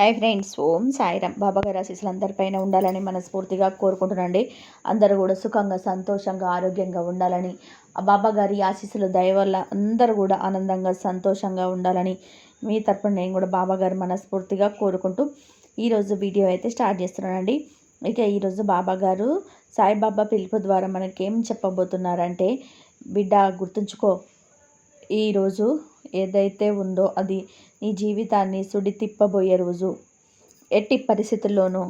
Hi friends Om Sairam. బాబా గారి ఆశీస్సులు అందరిపైన ఉండాలని మనస్ఫూర్తిగా కోరుకుంటున్నాండి అందరూ కూడా సుఖంగా సంతోషంగా ఆరోగ్యంగా ఉండాలని బాబాగారి బాబా గారి ఆశీస్సులు దయ వల్ల అందరూ కూడా ఆనందంగా సంతోషంగా ఉండాలని మీ తరపున నేను కూడా బాబా గారు మనస్ఫూర్తిగా కోరుకుంటూ ఈరోజు వీడియో అయితే స్టార్ట్ చేస్తున్నానండి. ఇక ఈరోజు బాబా గారు సాయిబాబా పిలుపు ద్వారా మనకేం చెప్పబోతున్నారంటే బిడ్డ గుర్తుంచుకో ఈరోజు ఏదైతే ఉందో అది నీ జీవితాన్ని సుడి తిప్పబోయే రోజు. ఎట్టి పరిస్థితుల్లోనూ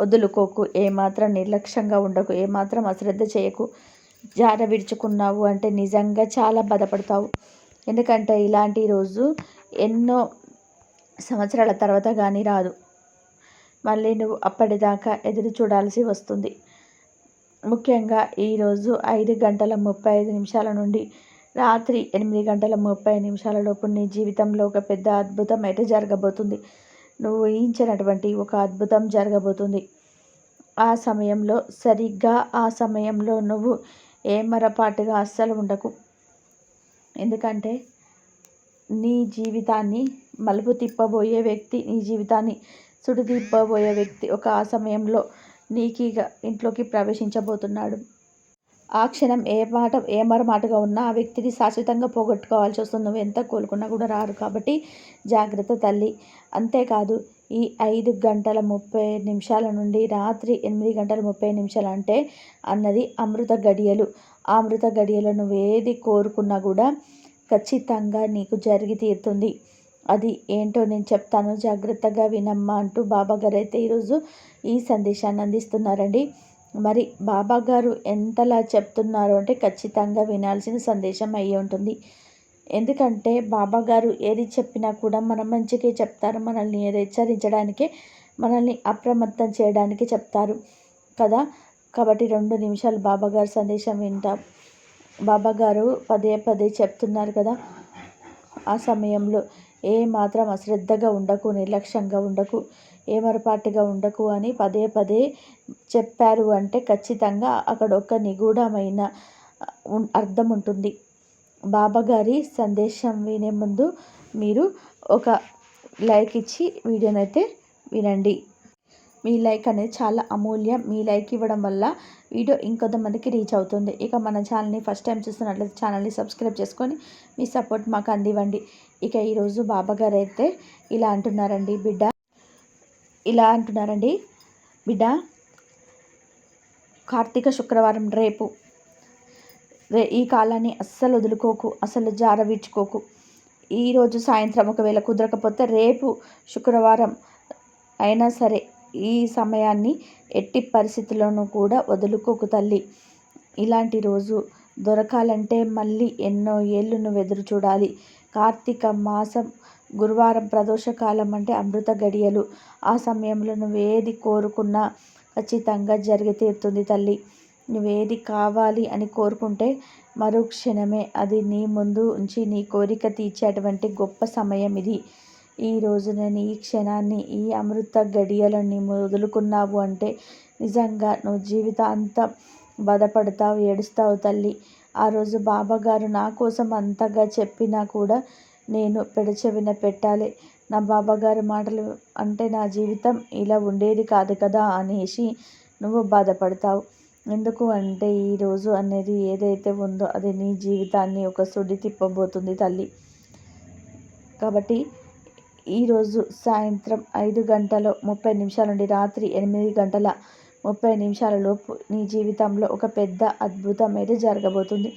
వదులుకోకు. ఏమాత్రం నిర్లక్ష్యంగా ఉండకు. ఏమాత్రం అశ్రద్ధ చేయకు. జార విడుచుకున్నావు అంటే నిజంగా చాలా బాధపడతావు. ఎందుకంటే ఇలాంటి రోజు ఎన్నో సంవత్సరాల తర్వాత కానీ రాదు. మళ్ళీ నువ్వు అప్పటిదాకా ఎదురు చూడాల్సి వస్తుంది. ముఖ్యంగా ఈరోజు ఐదు గంటల ముప్పై ఐదు నిమిషాల నుండి రాత్రి ఎనిమిది గంటల ముప్పై నిమిషాల లోపు నీ జీవితంలో ఒక పెద్ద అద్భుతం అయితే జరగబోతుంది. నువ్వు ఊహించినటువంటి ఒక అద్భుతం జరగబోతుంది. ఆ సమయంలో సరిగ్గా ఆ సమయంలో నువ్వు ఏమరపాటుగా అస్సలు ఉండకు. ఎందుకంటే నీ జీవితాన్ని మలుపు తిప్పబోయే వ్యక్తి నీ జీవితాన్ని సుడి తిప్పబోయే వ్యక్తి ఒక ఆ సమయంలో నీకు ఇంట్లోకి ప్రవేశించబోతున్నాడు. ఆ క్షణం ఏ మాట ఏ మరమాటగా ఉన్నా ఆ వ్యక్తిని శాశ్వతంగా పోగొట్టుకోవాల్సి వస్తుంది. నువ్వు ఎంత కోలుకున్నా కూడా రారు కాబట్టి జాగ్రత్త తల్లి. అంతేకాదు ఈ ఐదు గంటల ముప్పై నిమిషాల నుండి రాత్రి ఎనిమిది గంటల ముప్పై నిమిషాలు అంటే అన్నది అమృత గడియలు. ఆ అమృత గడియలు నువ్వు ఏది కోరుకున్నా కూడా ఖచ్చితంగా నీకు జరిగి తీరుతుంది. అది ఏంటో నేను చెప్తాను. జాగ్రత్తగా వినమ్మా అంటూ బాబా గారు అయితే ఈరోజు ఈ సందేశాన్ని అందిస్తున్నారండి. మరి బాబా గారు ఎంతలా చెప్తున్నారు అంటే ఖచ్చితంగా వినాల్సిన సందేశం అయ్యి ఉంటుంది. ఎందుకంటే బాబా గారు ఏది చెప్పినా కూడా మన మంచికే చెప్తారు. మనల్ని హెచ్చరించడానికే మనల్ని అప్రమత్తం చేయడానికి చెప్తారు కదా. కాబట్టి రెండు నిమిషాలు బాబాగారు సందేశం వింటాం. బాబా గారు పదే పదే చెప్తున్నారు కదా ఆ సమయంలో ఏ మాత్రం అశ్రద్ధగా ఉండకు నిర్లక్ష్యంగా ఉండకు. ఏమరపాటుగా ఉండకు అని పదే పదే చెప్పారు అంటే ఖచ్చితంగా అక్కడ ఒక నిగూఢమైన అర్థం ఉంటుంది. బాబాగారి సందేశం వినే ముందు మీరు ఒక లైక్ ఇచ్చి వీడియోనైతే వినండి. మీ లైక్ అనేది చాలా అమూల్యం. మీ లైక్ ఇవ్వడం వల్ల వీడియో ఇంకొంతమందికి రీచ్ అవుతుంది. ఇక మన ఛానల్ని ఫస్ట్ టైం చూస్తున్నట్లయితే ఛానల్ని సబ్స్క్రైబ్ చేసుకొని మీ సపోర్ట్ మాకు అందివ్వండి. ఇక ఈరోజు బాబాగారు అయితే ఇలా అంటున్నారండి బిడ్డ ఇలా అంటున్నారండి. బిడ్డ కార్తీక శుక్రవారం రేపు రే ఈ కాలాన్ని అస్సలు వదులుకోకు అసలు జారవిడ్చుకోకు. ఈరోజు సాయంత్రం ఒకవేళ కుదరకపోతే రేపు శుక్రవారం అయినా సరే ఈ సమయాన్ని ఎట్టి పరిస్థితుల్లోనూ కూడా వదులుకోకు తల్లి. ఇలాంటి రోజు దొరకాలంటే మళ్ళీ ఎన్నో ఏళ్ళు నువ్వు ఎదురు చూడాలి. కార్తీక మాసం గురువారం ప్రదోషకాలం అంటే అమృత గడియలు. ఆ సమయంలో నువ్వేది కోరుకున్నా ఖచ్చితంగా జరిగి తీరుతుంది తల్లి. నువ్వేది కావాలి అని కోరుకుంటే మరుక్షణమే అది నీ ముందు ఉంచి నీ కోరిక తీర్చేటువంటి గొప్ప సమయం ఇది. ఈ రోజు నేను ఈ క్షణాన్ని ఈ అమృత గడియలని వదులుకున్నావు అంటే నిజంగా నువ్వు జీవితాంతం బాధపడతావు ఏడుస్తావు తల్లి. ఆ రోజు బాబాగారు నా కోసం అంతగా చెప్పినా కూడా నేను పెడచెవిన పెట్టాలి. నా బాబాగారి మాటలు అంటే నా జీవితం ఇలా ఉండేది కాదు కదా అనేసి నువ్వు బాధపడతావు. ఎందుకు అంటే ఈరోజు అనేది ఏదైతే ఉందో అది నీ జీవితాన్ని ఒక సుడి తిప్పబోతుంది తల్లి. కాబట్టి ఈరోజు సాయంత్రం ఐదు గంటల ముప్పై నిమిషాల నుండి రాత్రి ఎనిమిది గంటల ముప్పై నిమిషాల లోపు నీ జీవితంలో ఒక పెద్ద అద్భుతం అయితే జరగబోతుంది.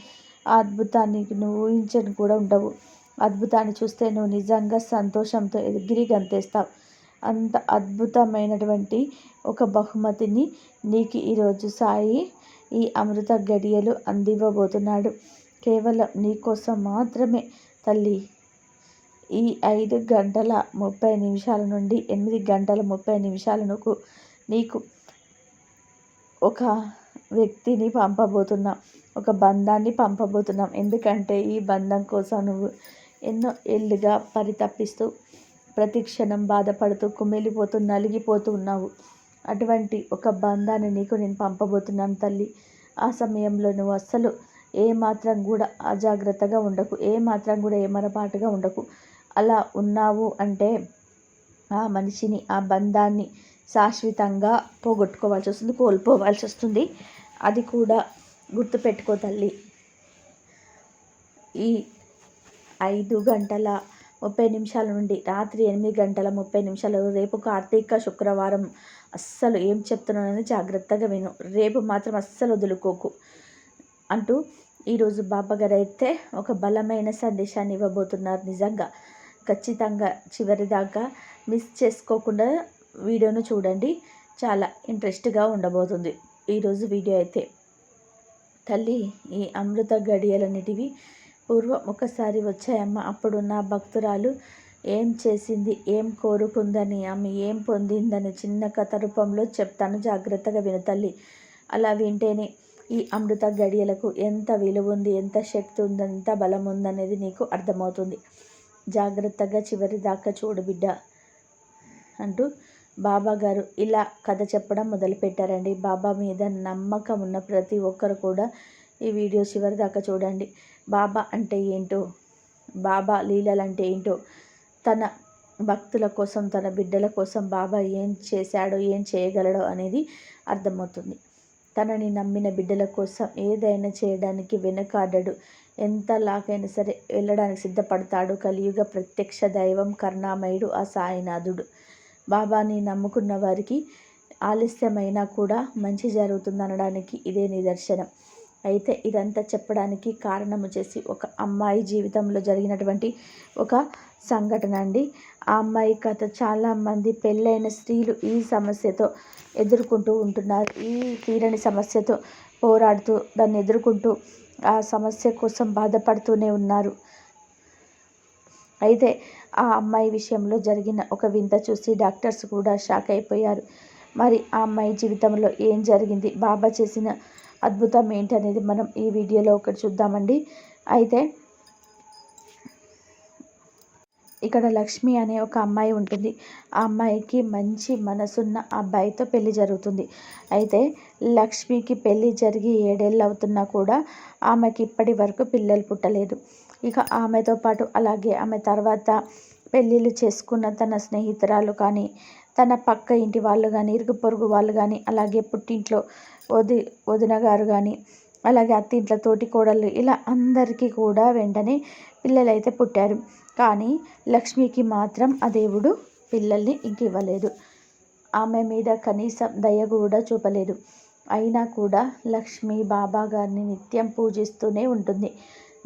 ఆ అద్భుతానికి నువ్వు ఊహించని కూడా ఉండవు. అద్భుతాన్ని చూస్తే నువ్వు నిజంగా సంతోషంతో ఎగిరి గంతేస్తావు. అంత అద్భుతమైనటువంటి ఒక బహుమతిని నీకు ఈరోజు సాయి ఈ అమృత గడియలు అందివ్వబోతున్నాడు. కేవలం నీకోసం మాత్రమే తల్లి. ఈ ఐదు గంటల ముప్పై నిమిషాల నుండి ఎనిమిది గంటల ముప్పై నిమిషాలకు నీకు ఒక వ్యక్తిని పంపబోతున్నాం. ఒక బంధాన్ని పంపబోతున్నాం. ఎందుకంటే ఈ బంధం కోసం నువ్వు ఎన్నో ఏళ్ళుగా పరితపిస్తూ ప్రతి క్షణం బాధపడుతూ కుమిలిపోతూ నలిగిపోతూ ఉన్నావు. అటువంటి ఒక బంధాన్ని నీకు నేను పంపబోతున్నాను తల్లి. ఆ సమయంలో నువ్వు అస్సలు ఏ మాత్రం కూడా అజాగ్రత్తగా ఉండకు ఏ మాత్రం కూడా ఏమరపాటుగా ఉండకు. అలా ఉన్నావు అంటే ఆ మనిషిని ఆ బంధాన్ని శాశ్వతంగా పోగొట్టుకోవాల్సి వస్తుంది కోల్పోవాల్సి వస్తుంది. అది కూడా గుర్తుపెట్టుకో తల్లి. ఈ ఐదు గంటల ముప్పై నిమిషాల నుండి రాత్రి ఎనిమిది గంటల ముప్పై నిమిషాలు రేపు కార్తీక శుక్రవారం. అస్సలు ఏం చెప్తున్నానని జాగ్రత్తగా విను. రేపు మాత్రం అస్సలు వదులుకోకు అంటూ ఈరోజు బాబాగారు అయితే ఒక బలమైన సందేశాన్ని ఇవ్వబోతున్నారు నిజంగా. ఖచ్చితంగా చివరి దాకా మిస్ చేసుకోకుండా వీడియోను చూడండి. చాలా ఇంట్రెస్ట్గా ఉండబోతుంది. ఈరోజు వీడియో అయితే తల్లి ఈ అమృత గడియలన్నిటివి పూర్వం ఒకసారి వచ్చాయమ్మ. అప్పుడు నా భక్తురాలు ఏం చేసింది? ఏం కోరుకుందని ఆమె ఏం పొందిందని చిన్న కథ రూపంలో చెప్తాను. జాగ్రత్తగా విను తల్లి. అలా వింటేనే ఈ అమృత గడియలకు ఎంత విలువ ఉంది ఎంత శక్తి ఉంది ఎంత బలం ఉందనేది నీకు అర్థమవుతుంది. జాగ్రత్తగా చివరి దాకా చూడు బిడ్డ అంటూ బాబా గారు ఇలా కథ చెప్పడం మొదలుపెట్టారండి. బాబా మీద నమ్మకం ఉన్న ప్రతి ఒక్కరు కూడా ఈ వీడియో చివరి దాకా చూడండి. బాబా అంటే ఏంటో? బాబా లీలలు అంటే ఏంటో? తన భక్తుల కోసం తన బిడ్డల కోసం బాబా ఏం చేశాడో ఏం చేయగలడో అనేది అర్థమవుతుంది. తనని నమ్మిన బిడ్డల కోసం ఏదైనా చేయడానికి వెనుకాడడు. ఎంత లాకైనా సరే వెళ్ళడానికి సిద్ధపడతాడు. కలియుగ ప్రత్యక్ష దైవం కరుణామయుడు ఆ సాయినాథుడు. బాబాని నమ్ముకున్న వారికి ఆలస్యమైనా కూడా మంచి జరుగుతుందనడానికి ఇదే నిదర్శనం. అయితే ఇదంతా చెప్పడానికి కారణం వచ్చేసి ఒక అమ్మాయి జీవితంలో జరిగినటువంటి ఒక సంఘటన అండి. ఆ అమ్మాయి కథ చాలామంది పెళ్ళైన స్త్రీలు ఈ సమస్యతో ఎదుర్కొంటూ ఉంటున్నారు. ఈ తీరని సమస్యతో పోరాడుతూ దాన్ని ఎదుర్కొంటూ ఆ సమస్య కోసం బాధపడుతూనే ఉన్నారు. అయితే ఆ అమ్మాయి విషయంలో జరిగిన ఒక వింత చూసి డాక్టర్స్ కూడా షాక్ అయిపోయారు. మరి ఆ అమ్మాయి జీవితంలో ఏం జరిగింది? బాబా చేసిన అద్భుతం ఏంటి అనేది మనం ఈ వీడియోలో ఒకటి చూద్దామండి. అయితే ఇక్కడ లక్ష్మి అనే ఒక అమ్మాయి ఉంటుంది. ఆ అమ్మాయికి మంచి మనసున్న అబ్బాయితో పెళ్ళి జరుగుతుంది. అయితే లక్ష్మికి పెళ్ళి జరిగి ఏడేళ్ళు అవుతున్నా కూడా ఆమెకి ఇప్పటి వరకు పిల్లలు పుట్టలేదు. ఇక ఆమెతో పాటు అలాగే ఆమె తర్వాత పెళ్ళిళ్ళు చేసుకున్న తన స్నేహితురాలు కానీ తన పక్క ఇంటి వాళ్ళు కానీ ఇరుగు పొరుగు వాళ్ళు కానీ అలాగే పుట్టింట్లో వది వదిన గారు కానీ అలాగే అత్తింట్ల తోటి కోడళ్ళు ఇలా అందరికీ కూడా వెంటనే పిల్లలైతే పుట్టారు. కానీ లక్ష్మికి మాత్రం ఆ దేవుడు పిల్లల్ని ఇంక ఇవ్వలేదు. ఆమె మీద కనీసం దయ కూడా చూపలేదు. అయినా కూడా లక్ష్మి బాబా గారిని నిత్యం పూజిస్తూనే ఉంటుంది.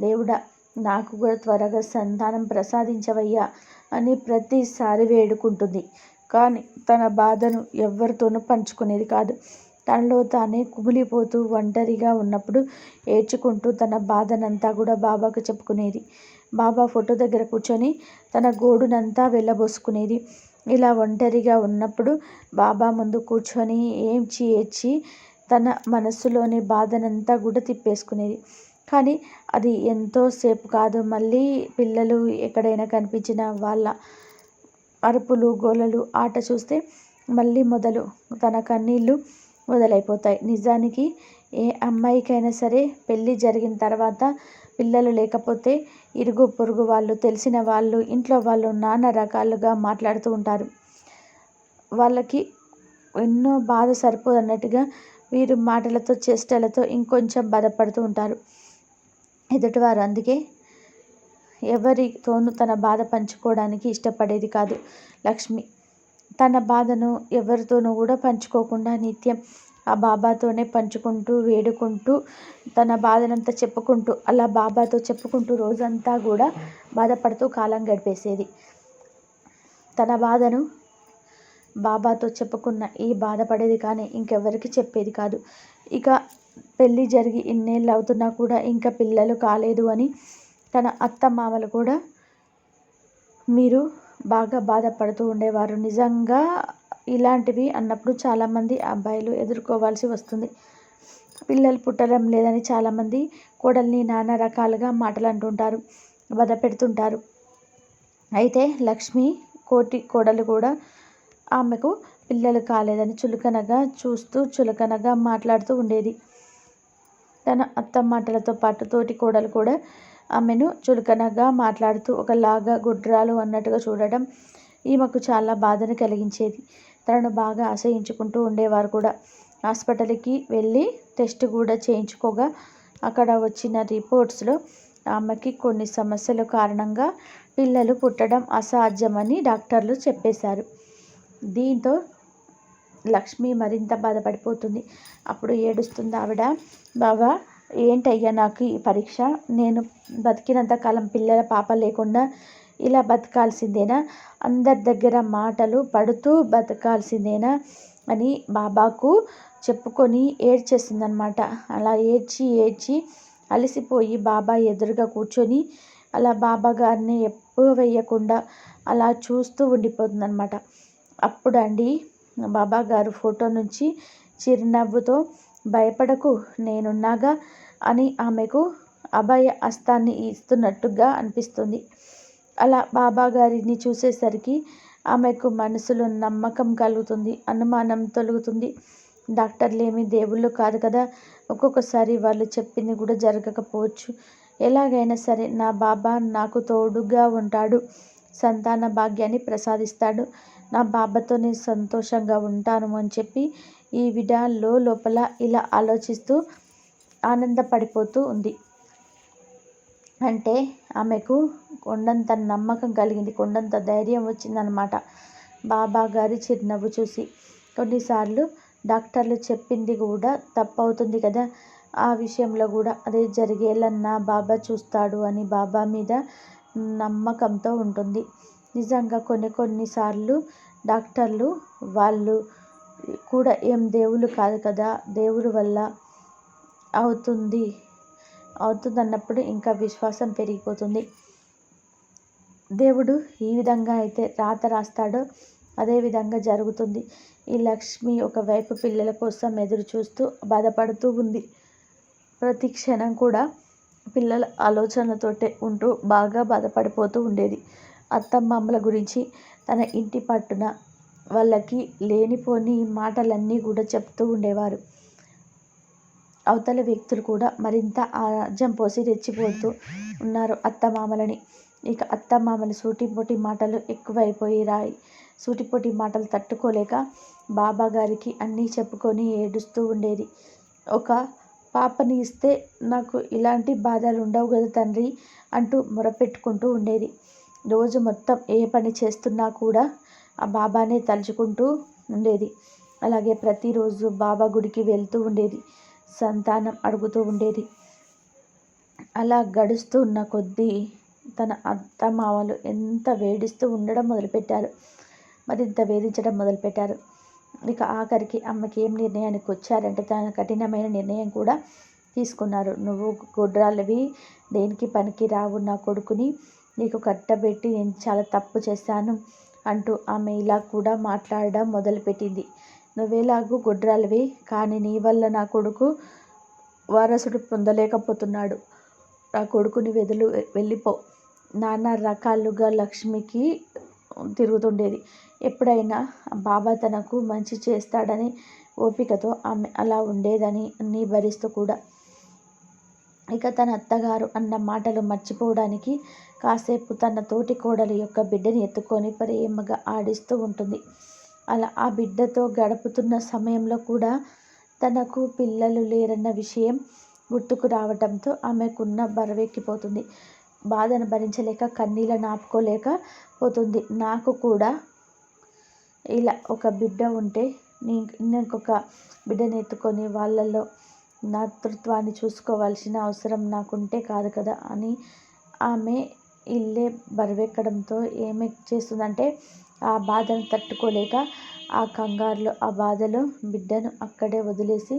దేవుడా నాకు కూడా త్వరగా సంతానం ప్రసాదించవయ్యా అని ప్రతిసారి వేడుకుంటుంది. కానీ తన బాధను ఎవరితోనూ పంచుకునేది కాదు. తనలో తానే కుమిలిపోతూ ఒంటరిగా ఉన్నప్పుడు ఏడ్చుకుంటూ తన బాధనంతా కూడా బాబాకు చెప్పుకునేది. బాబా ఫోటో దగ్గర కూర్చొని తన గోడునంతా వెళ్ళబోసుకునేది. ఇలా ఒంటరిగా ఉన్నప్పుడు బాబా ముందు కూర్చొని ఏంచి ఏడ్చి తన మనస్సులోని బాధనంతా కూడా తిప్పేసుకునేది. కానీ అది ఎంతోసేపు కాదు మళ్ళీ పిల్లలు ఎక్కడైనా కనిపించిన వాళ్ళ అరుపులు గోలలు ఆట చూస్తే మళ్ళీ మొదలు. తన కన్నీళ్ళు మొదలైపోతాయి. నిజానికి ఏ అమ్మాయికైనా సరే పెళ్ళి జరిగిన తర్వాత పిల్లలు లేకపోతే ఇరుగు పొరుగు వాళ్ళు తెలిసిన వాళ్ళు ఇంట్లో వాళ్ళు నానా రకాలుగా మాట్లాడుతూ ఉంటారు. వాళ్ళకి ఎన్నో బాధ సరిపోదు అన్నట్టుగా వీరు మాటలతో చేష్టలతో ఇంకొంచెం బాధపడుతూ ఉంటారు. ఎదుటివారు అందుకే ఎవరితోనూ తన బాధ పంచుకోవడానికి ఇష్టపడేది కాదు. లక్ష్మి తన బాధను ఎవరితోనూ కూడా పంచుకోకుండా నిత్యం ఆ బాబాతోనే పంచుకుంటూ వేడుకుంటూ తన బాధనంతా చెప్పుకుంటూ అలా బాబాతో చెప్పుకుంటూ రోజంతా కూడా బాధపడుతూ కాలం గడిపేసేది. తన బాధను బాబాతో చెప్పుకున్న ఈ బాధపడేది కానీ ఇంకెవరికి చెప్పేది కాదు. ఇక పెళ్ళి జరిగి ఇన్నేళ్ళు అవుతున్నా కూడా ఇంకా పిల్లలు కాలేదు అని తన అత్త మామలు కూడా మీరు బాగా బాధపడుతూ ఉండేవారు. నిజంగా ఇలాంటివి అన్నప్పుడు చాలామంది అబ్బాయిలు ఎదుర్కోవాల్సి వస్తుంది. పిల్లలు పుట్టడం లేదని చాలామంది కోడల్ని నానా రకాలుగా మాటలు అంటుంటారు బాధ పెడుతుంటారు అయితే లక్ష్మి కోటి కోడలు కూడా ఆమెకు పిల్లలు కాలేదని చులకనగా చూస్తూ చులకనగా మాట్లాడుతూ ఉండేది. తన అత్త మాటలతో పాటు తోటి కోడలు కూడా ఆమెను చులకనగా మాట్లాడుతూ ఒకలాగా గుడ్రాలు అన్నట్టుగా చూడడం ఈమెకు చాలా బాధను కలిగించేది. తనను బాగా ఆశయించుకుంటూ ఉండేవారు కూడా. హాస్పిటల్కి వెళ్ళి టెస్ట్ కూడా చేయించుకోగా అక్కడ వచ్చిన రిపోర్ట్స్లో ఆమెకి కొన్ని సమస్యల కారణంగా పిల్లలు పుట్టడం అసాధ్యమని డాక్టర్లు చెప్పేశారు. దీంతో లక్ష్మి మరింత బాధపడిపోతుంది. అప్పుడు ఏడుస్తుంది ఆవిడ బాబా ఏంటయ్యా నాకు ఈ పరీక్ష? నేను బతికినంత కాలం పిల్లల పాప లేకుండా ఇలా బతకాల్సిందేనా? అందరి దగ్గర మాటలు పడుతూ బతకాల్సిందేనా? అని బాబాకు చెప్పుకొని ఏడ్చేసిందనమాట. అలా ఏడ్చి ఏడ్చి అలసిపోయి బాబా ఎదురుగా కూర్చొని అలా బాబా గారిని ఎప్పుడు వేయకుండా అలా చూస్తూ ఉండిపోతుందనమాట. అప్పుడండి బాబా గారు ఫోటో నుంచి చిరునవ్వుతో భయపడకు నేనున్నాగా? అని ఆమెకు అభయ హస్తాన్ని ఇస్తున్నట్టుగా అనిపిస్తుంది. అలా బాబా గారిని చూసేసరికి ఆమెకు మనసులో నమ్మకం కలుగుతుంది అనుమానం తొలుగుతుంది. డాక్టర్లేమి దేవుళ్ళు కాదు కదా ఒక్కొక్కసారి వాళ్ళు చెప్పింది కూడా జరగకపోవచ్చు. ఎలాగైనా సరే నా బాబా నాకు తోడుగా ఉంటాడు సంతాన భాగ్యాన్ని ప్రసాదిస్తాడు. నా బాబాతో నేను సంతోషంగా ఉంటాను అని చెప్పి ఈ విడాల్లో లోపల ఇలా ఆలోచిస్తూ ఆనందపడిపోతూ ఉంది. అంటే ఆమెకు కొండంత నమ్మకం కలిగింది కొండంత ధైర్యం వచ్చిందనమాట బాబా గారి చిరునవ్వు చూసి. కొన్నిసార్లు డాక్టర్లు చెప్పింది కూడా తప్పవుతుంది కదా. ఆ విషయంలో కూడా అదే జరిగేలా నా బాబా చూస్తాడు అని బాబా మీద నమ్మకంతో ఉంటుంది. నిజంగా కొన్ని కొన్నిసార్లు డాక్టర్లు వాళ్ళు కూడా ఏం దేవుళ్ళు కాదు కదా. దేవుడి వల్ల అవుతుంది. అవుతుంది అన్నప్పుడు ఇంకా విశ్వాసం పెరిగిపోతుంది. దేవుడు ఈ విధంగా అయితే రాత రాస్తాడో అదే విధంగా జరుగుతుంది. ఈ లక్ష్మి ఒకవైపు పిల్లల కోసం ఎదురు చూస్తూ బాధపడుతూ ఉంది. ప్రతి క్షణం కూడా పిల్లల ఆలోచనలతోటే ఉంటూ బాగా బాధపడిపోతూ ఉండేది. అత్తమ్మమ్మల గురించి తన ఇంటి పట్టున వాళ్ళకి లేనిపోని మాటలన్నీ కూడా చెప్తూ ఉండేవారు. అవతల వ్యక్తులు కూడా మరింత ఆజం పోసి రెచ్చిపోతూ ఉన్నారు అత్తమామలని. ఇక అత్తమామలు సూటిపోటి మాటలు ఎక్కువైపోయి రాయి సూటిపోటి మాటలు తట్టుకోలేక బాబా గారికి అన్నీ చెప్పుకొని ఏడుస్తూ ఉండేది. ఒక పాపని ఇస్తే నాకు ఇలాంటి బాధలు ఉండవు కదా తండ్రి అంటూ మొరపెట్టుకుంటూ ఉండేది. రోజు మొత్తం ఏ పని చేస్తున్నా కూడా ఆ బాబానే తలుచుకుంటూ ఉండేది. అలాగే ప్రతిరోజు బాబా గుడికి వెళ్తూ ఉండేది. సంతానం అడుగుతూ ఉండేది. అలా గడుస్తూ ఉన్న కొద్దీ తన అత్తమామలు ఎంత వేడిస్తూ ఉండడం మొదలుపెట్టారు. మరింత వేధించడం మొదలుపెట్టారు. ఇక ఆఖరికి అమ్మకి ఏం నిర్ణయానికి వచ్చారంటే తన కఠినమైన నిర్ణయం కూడా తీసుకున్నారు. నువ్వు గుడ్రాలవి దేనికి పనికి రావు నా కొడుకుని నీకు కట్టబెట్టి నేను చాలా తప్పు చేశాను. అంటూ ఆమె ఇలా కూడా మాట్లాడడం మొదలుపెట్టింది. నువ్వేలాగూ గుడ్రాలవి కానీ నీ వల్ల నా కొడుకు వారసుడు పొందలేకపోతున్నాడు. నా కొడుకుని వెదులు వెళ్ళిపో. నానా రకాలుగా లక్ష్మికి తిరుగుతుండేది. ఎప్పుడైనా బాబా తనకు మంచి చేస్తాడని ఓపికతో ఆమె అలా ఉండేదని నీ భరిస్తూ కూడా ఇక తన అత్తగారు అన్న మాటలు మర్చిపోవడానికి కాసేపు తన తోటి కోడలి యొక్క బిడ్డని ఎత్తుకొని ప్రేమగా ఆడిస్తూ ఉంటుంది. అలా ఆ బిడ్డతో గడుపుతున్న సమయంలో కూడా తనకు పిల్లలు లేరన్న విషయం గుర్తుకు రావడంతో ఆమెకున్న బరువెక్కిపోతుంది. బాధను భరించలేక కన్నీళ్ళను ఆపుకోలేక పోతుంది. నాకు కూడా ఇలా ఒక బిడ్డ ఉంటే నీ ఇంకొక బిడ్డని ఎత్తుకొని వాళ్ళల్లో నాతృత్వాన్ని చూసుకోవాల్సిన అవసరం నాకుంటే కాదు కదా అని ఆమె ఇల్లే బరువెక్కడంతో ఏమి చేస్తుందంటే ఆ బాధను తట్టుకోలేక ఆ కంగారులో ఆ బాధలో బిడ్డను అక్కడే వదిలేసి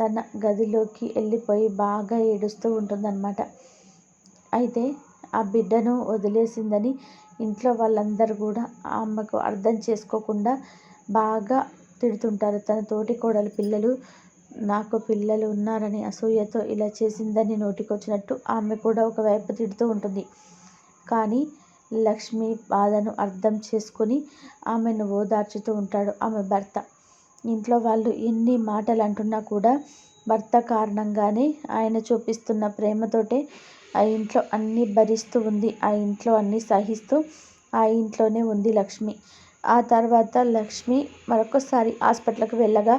తన గదిలోకి వెళ్ళిపోయి బాగా ఏడుస్తూ ఉంటుందన్నమాట. అయితే ఆ బిడ్డను వదిలేసిందని ఇంట్లో వాళ్ళందరూ కూడా ఆమెకు అర్థం చేసుకోకుండా బాగా తిడుతుంటారు. తన తోటి కోడలు పిల్లలు నాకు పిల్లలు ఉన్నారని అసూయతో ఇలా చేసిందని నోటికొచ్చినట్టు ఆమె కూడా ఒకవైపు తిడుతూ ఉంటుంది. కానీ లక్ష్మి బాధను అర్థం చేసుకొని ఆమెను ఓదార్చుతూ ఉంటాడు ఆమె భర్త. ఇంట్లో వాళ్ళు ఎన్ని మాటలు అంటున్నా కూడా భర్త కారణంగానే ఆయన చూపిస్తున్న ప్రేమతోటే ఆ ఇంట్లో అన్నీ భరిస్తూ ఉంది. ఆ ఇంట్లో అన్నీ సహిస్తూ ఆ ఇంట్లోనే ఉంది లక్ష్మి. ఆ తర్వాత లక్ష్మి మరొకసారి హాస్పిటల్కి వెళ్ళగా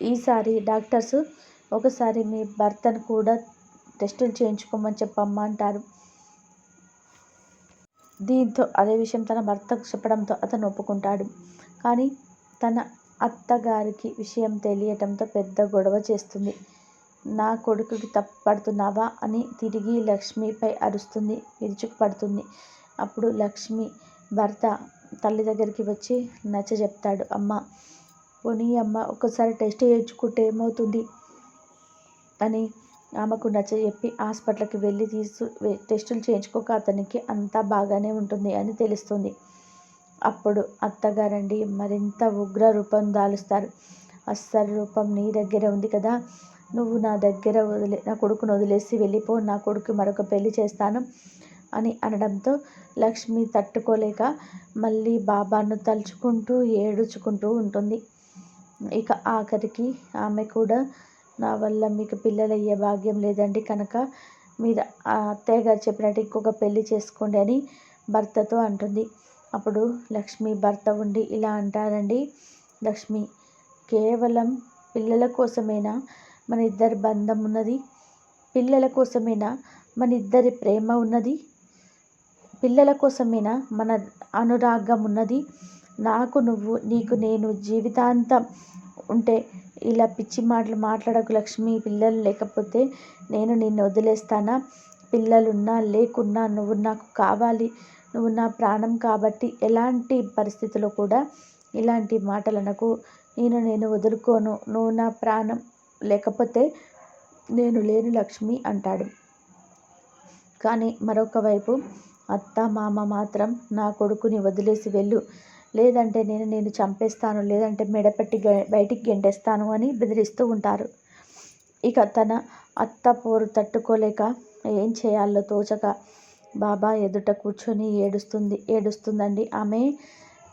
ఈసారి డాక్టర్స్ ఒకసారి మీ భర్తను కూడా టెస్టులు చేయించుకోమని చెప్పమ్మా అంటారు. దీంతో అదే విషయం తన భర్తకు చెప్పడంతో అతను ఒప్పుకుంటాడు. కానీ తన అత్తగారికి విషయం తెలియటంతో పెద్ద గొడవ చేస్తుంది. నా కొడుకుకి తప్పు పడుతున్నావా అని తిరిగి లక్ష్మిపై అరుస్తుంది విరుచుకుపడుతుంది. అప్పుడు లక్ష్మి భర్త తల్లి దగ్గరికి వచ్చి నచ్చ చెప్తాడు అమ్మ పోనీ అమ్మ ఒకసారి టెస్ట్ చేయించుకుంటే ఏమవుతుంది? అని ఆమెకు నచ్చ చెప్పి హాస్పిటల్కి వెళ్ళి తీసు టెస్టులు చేయించుకోక అతనికి అంతా బాగానే ఉంటుంది అని తెలుస్తుంది. అప్పుడు అత్తగారండి మరింత ఉగ్ర రూపం దాలుస్తారు. అస్సలు రూపం నీ దగ్గర ఉంది కదా? నువ్వు నా దగ్గర వదిలే నా కొడుకును వదిలేసి వెళ్ళిపో నా కొడుకు మరొక పెళ్ళి చేస్తాను అని అనడంతో లక్ష్మి తట్టుకోలేక మళ్ళీ బాబాను తలుచుకుంటూ ఏడుచుకుంటూ ఉంటుంది. ఇక ఆఖరికి ఆమె కూడా నా వల్ల మీకు పిల్లలు అయ్యే భాగ్యం లేదండి కనుక మీరు ఆ అత్తయ్య గారు చెప్పినట్టు ఇంకొక పెళ్ళి చేసుకోండి అని భర్తతో అంటుంది. అప్పుడు లక్ష్మి భర్త ఉండి ఇలా అంటారండి. లక్ష్మి కేవలం పిల్లల కోసమేనా? మన ఇద్దరి బంధం ఉన్నది. పిల్లల కోసమేనా? మన ఇద్దరి ప్రేమ ఉన్నది. పిల్లల కోసమేనా? మన అనురాగం ఉన్నది. నాకు నువ్వు నీకు నేను జీవితాంతం ఉంటే ఇలా పిచ్చి మాటలు మాట్లాడకు లక్ష్మి. పిల్లలు లేకపోతే నేను నిన్ను వదిలేస్తానా? పిల్లలున్నా లేకున్నా నువ్వు నాకు కావాలి. నువ్వు నా ప్రాణం కాబట్టి ఎలాంటి పరిస్థితిలో కూడా ఇలాంటి మాటలనకు నేను నేను వదులుకోను. నువ్వు నా ప్రాణం లేకపోతే నేను లేను లక్ష్మి అంటాడు. కానీ మరొక వైపు అత్త మామ మాత్రం నా కొడుకుని వదిలేసి వెళ్ళు. లేదంటే నేను నేను చంపేస్తాను లేదంటే మెడపెట్టి బయటికి గెంటేస్తాను అని బెదిరిస్తూ ఉంటారు. ఇక తన అత్త పోరు తట్టుకోలేక ఏం చేయాలో తోచక బాబా ఎదుట కూర్చొని ఏడుస్తుంది ఏడుస్తుందండి ఆమె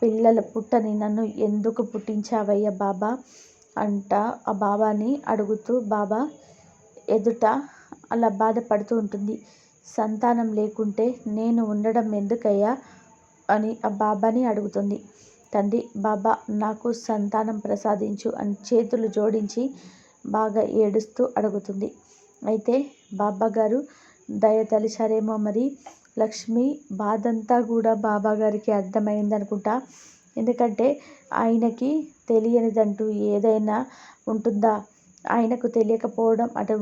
పిల్లలు పుట్టని నన్ను ఎందుకు పుట్టించావయ్యా బాబా? అంట ఆ బాబాని అడుగుతూ బాబా ఎదుట అలా బాధపడుతూ ఉంటుంది. సంతానం లేకుంటే నేను ఉండడం ఎందుకయ్యా? అని ఆ బాబాని అడుగుతుంది. తండ్రి బాబా నాకు సంతానం ప్రసాదించు అని చేతులు జోడించి బాగా ఏడుస్తూ అడుగుతుంది. అయితే బాబా గారు దయ తలిచారేమో మరి లక్ష్మి బాధంతా కూడా బాబా గారికి అర్థమైంది అనుకుంటా ఎందుకంటే ఆయనకి తెలియనిదంటూ ఏదైనా ఉంటుందా? ఆయనకు తెలియకపోవడం అటు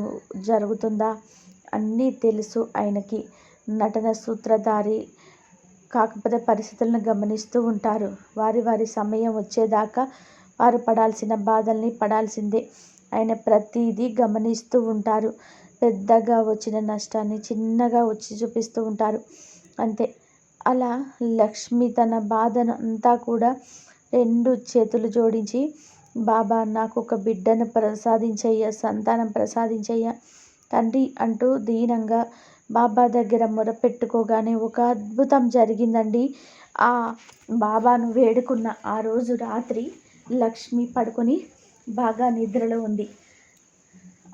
జరుగుతుందా? అన్నీ తెలుసు ఆయనకి. నటన సూత్రధారి కాకపోతే పరిస్థితులను గమనిస్తూ ఉంటారు. వారి వారి సమయం వచ్చేదాకా వారు పడాల్సిన బాధల్ని పడాల్సిందే ఆయన ప్రతిదీ గమనిస్తూ ఉంటారు. పెద్దగా వచ్చిన నష్టాన్ని చిన్నగా వచ్చి చూపిస్తూ ఉంటారు. అంతే. అలా లక్ష్మి తన బాధను అంతా కూడా రెండు చేతులు జోడించి బాబా నాకు ఒక బిడ్డను ప్రసాదించయ్య సంతానం ప్రసాదించయ్య తండ్రి అంటూ దీనంగా బాబా దగ్గర మొరపెట్టుకోగానే ఒక అద్భుతం జరిగిందండి. ఆ బాబాను వేడుకున్న ఆ రోజు రాత్రి లక్ష్మి పడుకొని బాగా నిద్రలో ఉంది.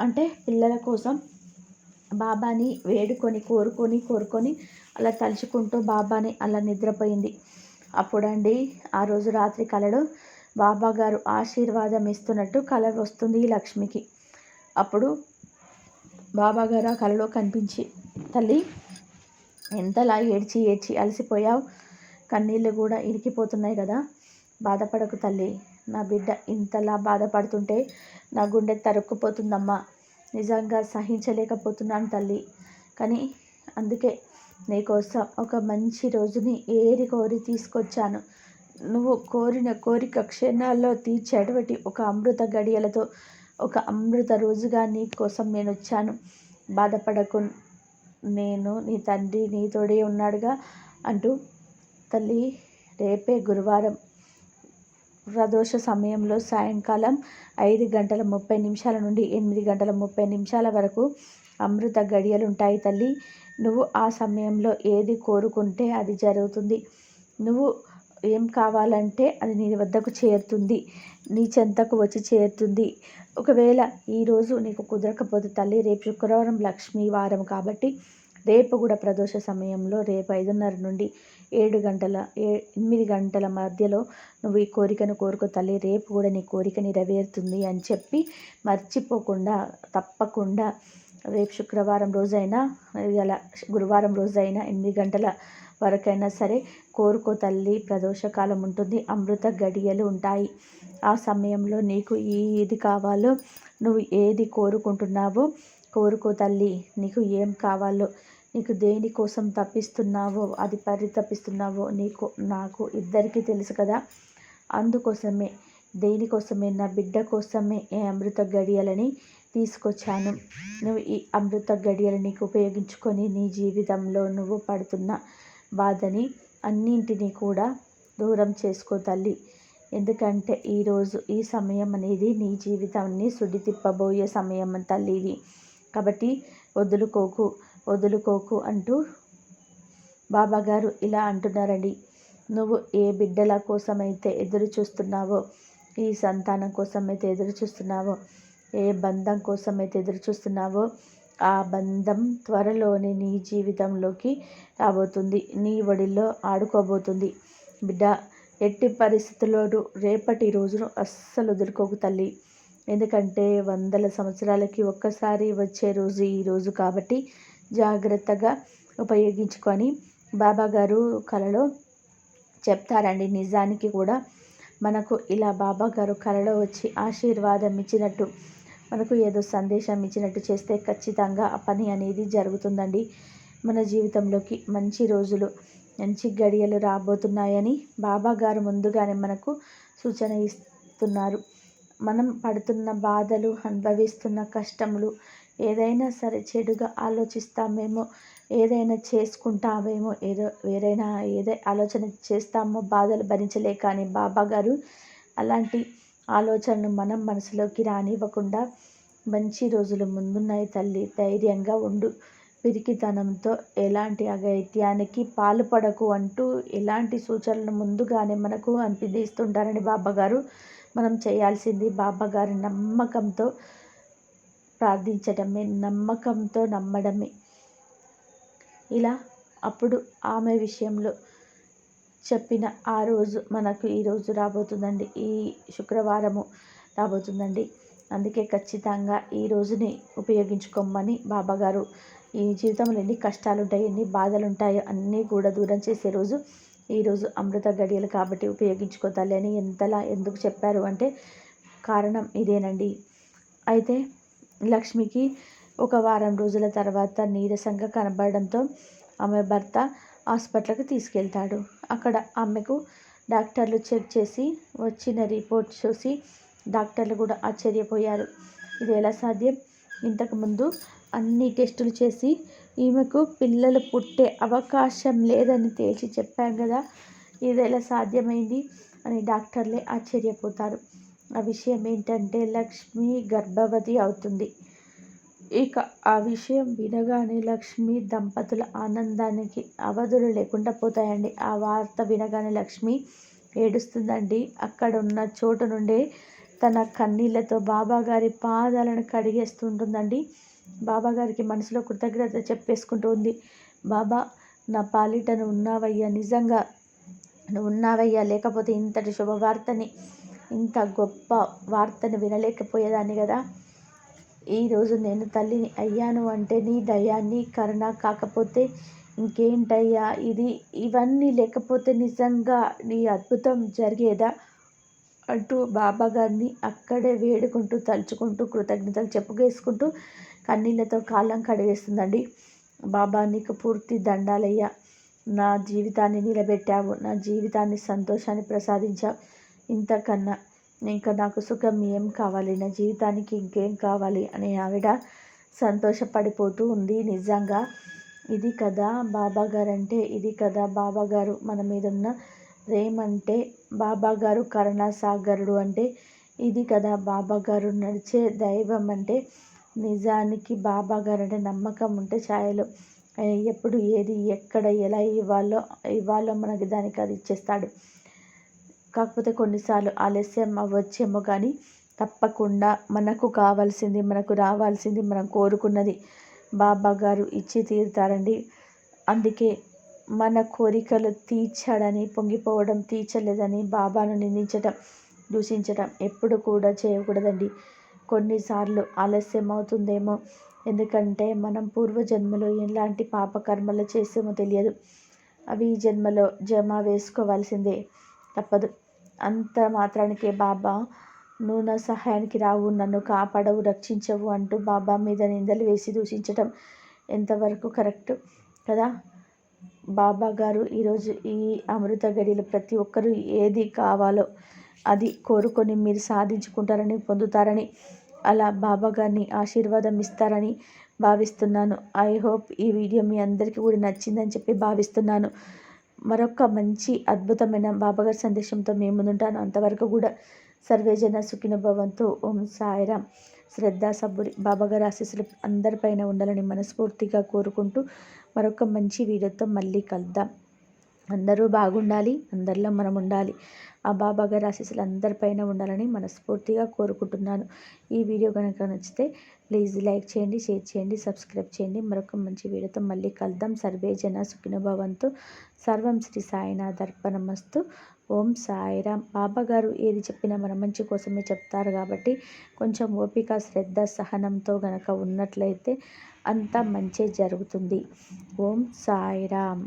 అంటే పిల్లల కోసం బాబాని వేడుకొని కోరుకొని కోరుకొని అలా తలుచుకుంటూ బాబాని అలా నిద్రపోయింది. అప్పుడండి ఆ రోజు రాత్రి కలలో బాబా గారు ఆశీర్వాదం ఇస్తున్నట్టు కళ వస్తుంది లక్ష్మికి. అప్పుడు బాబాగారు ఆ కలలో కనిపించి తల్లి ఎంతలా ఏడ్చి ఏడ్చి అలసిపోయావు? కన్నీళ్ళు కూడా ఇరికిపోతున్నాయి కదా. బాధపడకు తల్లి. నా బిడ్డ ఇంతలా బాధపడుతుంటే నా గుండె తరుక్కుపోతుందమ్మా. నిజంగా సహించలేకపోతున్నాను తల్లి. కానీ అందుకే నీకోసం ఒక మంచి రోజుని ఏరి కోరి తీసుకొచ్చాను. నువ్వు కోరిన కోరిక క్షణాల్లో తీర్చేటువంటి ఒక అమృత గడియలతో ఒక అమృత రోజుగా నీ కోసం నేను వచ్చాను బాధపడకు నేను నీ తండ్రి నీ తోడే ఉన్నాడుగా అంటూ తల్లి రేపే గురువారం ప్రదోష సమయంలో సాయంకాలం ఐదు గంటల ముప్పై నిమిషాల నుండి ఎనిమిది గంటల ముప్పై నిమిషాల వరకు అమృత గడియలు ఉంటాయి తల్లి. నువ్వు ఆ సమయంలో ఏది కోరుకుంటే అది జరుగుతుంది. నువ్వు ఏం కావాలంటే అది నీ వద్దకు చేరుతుంది. నీ చెంతకు వచ్చి చేరుతుంది. ఒకవేళ ఈరోజు నీకు కుదరకపోతే తల్లి రేపు శుక్రవారం లక్ష్మీ వారం కాబట్టి రేపు కూడా ప్రదోష సమయంలో రేపు ఐదున్నర నుండి ఏడు గంటల ఏ ఎనిమిది గంటల మధ్యలో నువ్వు ఈ కోరికను కోరుకో తల్లి రేపు కూడా నీ కోరిక నెరవేరుతుంది అని చెప్పి మర్చిపోకుండా తప్పకుండా రేపు శుక్రవారం రోజైనా ఇలా గురువారం రోజైనా ఎనిమిది గంటల వరకైనా సరే కోరుకో తల్లి ప్రదోషకాలం ఉంటుంది అమృత గడియలు ఉంటాయి. ఆ సమయంలో నీకు ఏది కావాలో నువ్వు ఏది కోరుకుంటున్నావో కోరుకో తల్లి. నీకు ఏం కావాలో నీకు దేనికోసం తప్పిస్తున్నావో అది పరితపిస్తున్నావో నీకు నాకు ఇద్దరికీ తెలుసు కదా. అందుకోసమే దేనికోసమే నా బిడ్డ కోసమే ఈ అమృత గడియలని తీసుకొచ్చాను. నువ్వు ఈ అమృత గడియలని ఉపయోగించుకొని నీ జీవితంలో నువ్వు పడుతున్న బాధని అన్నింటినీ కూడా దూరం చేసుకో తల్లి. ఎందుకంటే ఈరోజు ఈ సమయం అనేది నీ జీవితాన్ని సుడితిప్పబోయే సమయం తల్లి ఇది. కాబట్టి వదులుకోకు వదులుకోకు అంటూ బాబాగారు ఇలా అంటున్నారండి. నువ్వు ఏ బిడ్డల కోసమైతే ఎదురు చూస్తున్నావో ఈ సంతానం కోసమైతే ఎదురు చూస్తున్నావో ఏ బంధం కోసమైతే ఎదురు చూస్తున్నావో ఆ బంధం త్వరలోనే నీ జీవితంలోకి రాబోతుంది. నీ ఒడిలో ఆడుకోబోతుంది. బిడ్డ ఎట్టి పరిస్థితుల్లోనూ రేపటి రోజును అస్సలు వదులుకోకు తల్లి. ఎందుకంటే వందల సంవత్సరాలకి ఒక్కసారి వచ్చే రోజు ఈ రోజు కాబట్టి జాగ్రత్తగా ఉపయోగించుకొని బాబాగారు కలలో చెప్తారండి. నిజానికి కూడా మనకు ఇలా బాబాగారు కలలో వచ్చి ఆశీర్వాదం ఇచ్చినట్టు మనకు ఏదో సందేశం ఇచ్చినట్టు చేస్తే ఖచ్చితంగా ఆ పని అనేది జరుగుతుందండి. మన జీవితంలోకి మంచి రోజులు మంచి గడియలు రాబోతున్నాయని బాబా గారు ముందుగానే మనకు సూచన ఇస్తున్నారు. మనం పడుతున్న బాధలు అనుభవిస్తున్న కష్టములు ఏదైనా సరే చెడుగా ఆలోచిస్తామేమో ఏదైనా చేసుకుంటామేమో ఏదో వేరైనా ఏదే ఆలోచన చేస్తామో బాధలు భరించలే కానీ బాబా గారు అలాంటి ఆలోచనను మనం మనసులోకి రానివ్వకుండా మంచి రోజులు ముందున్నాయి తల్లి. ధైర్యంగా ఉండు. పిరికితనంతో ఎలాంటి అగైత్యానికి పాల్పడకు అంటూ ఎలాంటి సూచనలు ముందుగానే మనకు అనిపిస్తుంటారని బాబాగారు. మనం చేయాల్సింది బాబాగారి నమ్మకంతో ప్రార్థించడమే నమ్మకంతో నమ్మడమే. ఇలా అప్పుడు ఆమె విషయంలో చెప్పిన ఆ రోజు మనకు ఈరోజు రాబోతుందండి. ఈ శుక్రవారము రాబోతుందండి. అందుకే ఖచ్చితంగా ఈ రోజుని ఉపయోగించుకోమని బాబాగారు ఈ జీవితంలో ఎన్ని కష్టాలు ఉంటాయి ఎన్ని బాధలు ఉంటాయో అన్నీ కూడా దూరం చేసే రోజు ఈరోజు అమృత గడియలు కాబట్టి ఉపయోగించుకోవాలి అని ఎంతలా ఎందుకు చెప్పారు అంటే కారణం ఇదేనండి. అయితే లక్ష్మికి ఒక వారం రోజుల తర్వాత నీరసంగా కనబడడంతో ఆమె భర్త హాస్పిటల్కి తీసుకెళ్తాడు. అక్కడ ఆమెకు డాక్టర్లు చెక్ చేసి వచ్చిన రిపోర్ట్ చూసి డాక్టర్లు కూడా ఆశ్చర్యపోయారు. ఇది ఎలా సాధ్యం? ఇంతకుముందు అన్ని టెస్టులు చేసి ఈమెకు పిల్లలు పుట్టే అవకాశం లేదని తేల్చి చెప్పాం కదా ఇది ఎలా సాధ్యమైంది? అని డాక్టర్లే ఆశ్చర్యపోతారు. ఆ విషయం ఏంటంటే లక్ష్మి గర్భవతి అవుతుంది. ఇక ఆ విషయం వినగానే లక్ష్మి దంపతుల ఆనందానికి అవధులు లేకుండా పోతాయండి. ఆ వార్త వినగానే లక్ష్మి ఏడుస్తుందండి. అక్కడ ఉన్న చోటు నుండే తన కన్నీళ్ళతో బాబాగారి పాదాలను కడిగేస్తుంటుందండి. బాబాగారికి మనసులో కృతజ్ఞత చెప్పేసుకుంటూ ఉంది. బాబా నా పాలిట నువ్వు ఉన్నావయ్యా నిజంగా నువ్వు ఉన్నావయ్యా లేకపోతే ఇంతటి శుభవార్తని ఇంత గొప్ప వార్తను వినలేకపోయేదాన్ని కదా. ఈరోజు నేను తల్లిని అయ్యాను అంటే నీ దయాన్ని కరుణ కాకపోతే ఇంకేంటయ్యా? ఇది ఇవన్నీ లేకపోతే నిజంగా నీ అద్భుతం జరిగేదా? అంటూ బాబా గారిని అక్కడే వేడుకుంటూ తలుచుకుంటూ కృతజ్ఞతలు చెప్పుకేసుకుంటూ కన్నీళ్ళతో కాళ్ళం కడిగేస్తుందండి. బాబా నీకు పూర్తి దండాలయ్యా. నా జీవితాన్ని నిలబెట్టావు. నా జీవితాన్ని సంతోషాన్ని ప్రసాదించావు. ఇంతకన్నా ఇంకా నాకు సుఖం ఏం కావాలి? నా జీవితానికి ఇంకేం కావాలి? అని ఆవిడ సంతోషపడిపోతూ ఉంది. నిజంగా ఇది కదా బాబాగారు అంటే ఇది కదా బాబాగారు మన మీద ఉన్న ప్రేమంటే బాబాగారు కరుణాసాగరుడు అంటే ఇది కదా బాబాగారు నడిచే దైవం అంటే నిజానికి బాబాగారు అంటే నమ్మకం ఉంటే ఛాయలు ఎప్పుడు ఏది ఎక్కడ ఎలా ఇవ్వాలో ఇవ్వాలో మనకి దానికి అది ఇచ్చేస్తాడు. కాకపోతే కొన్నిసార్లు ఆలస్యం అవ్వచ్చేమో కానీ తప్పకుండా మనకు కావాల్సింది మనకు రావాల్సింది మనం కోరుకున్నది బాబా గారు ఇచ్చి తీరుతారండి. అందుకే మన కోరికలు తీర్చాడని పొంగిపోవడం తీర్చలేదని బాబాను నిందించటం దూషించటం ఎప్పుడు కూడా చేయకూడదండి. కొన్నిసార్లు ఆలస్యం అవుతుందేమో ఎందుకంటే మనం పూర్వజన్మలో ఎలాంటి పాపకర్మలు చేసేమో తెలియదు. అవి ఈ జన్మలో జమ వేసుకోవాల్సిందే తప్పదు. అంత మాత్రానికే బాబా. నువ్వు నా సహాయానికి రావు నన్ను కాపాడవు రక్షించవు అంటూ బాబా మీద నిందలు వేసి దూషించటం ఎంతవరకు కరెక్ట్ కదా? బాబా గారు ఈరోజు ఈ అమృత గడిలో ప్రతి ఒక్కరూ ఏది కావాలో అది కోరుకొని మీరు సాధించుకుంటారని పొందుతారని అలా బాబా గారిని ఆశీర్వాదం ఇస్తారని భావిస్తున్నాను. ఐ హోప్ ఈ వీడియో మీ అందరికీ కూడా నచ్చిందని చెప్పి భావిస్తున్నాను. మరొక మంచి అద్భుతమైన బాబాగారి సందేశంతో మేము ముందుంటాను. అంతవరకు కూడా సర్వేజన సుఖిన భవంతు ఓం సాయిరామ్. శ్రద్ధ సబ్బురి బాబాగారి ఆశీస్సులు అందరిపైన ఉండాలని మనస్ఫూర్తిగా కోరుకుంటూ మరొక మంచి వీడియోతో మళ్ళీ కలుద్దాం. అందరూ బాగుండాలి. అందరిలో మనం ఉండాలి. ఆ బాబాగారి ఆశీస్సులు అందరిపైన ఉండాలని మనస్ఫూర్తిగా కోరుకుంటున్నాను. ఈ వీడియో కనుక నచ్చితే ప్లీజ్ లైక్ చేయండి షేర్ చేయండి సబ్స్క్రైబ్ చేయండి. మరొక మంచి వీడియోతో మళ్ళీ కలుద్దాం. సర్వే జన సుఖినుభవంతు. సర్వం శ్రీ సాయినాథ్ అర్పణమస్తు. ఓం సాయిరామ్ బాబా గారు ఏది చెప్పినా మన మంచి కోసమే చెప్తారు కాబట్టి కొంచెం ఓపిక శ్రద్ధ సహనంతో గనక ఉన్నట్లయితే అంతా మంచి జరుగుతుంది. ఓం సాయిరామ్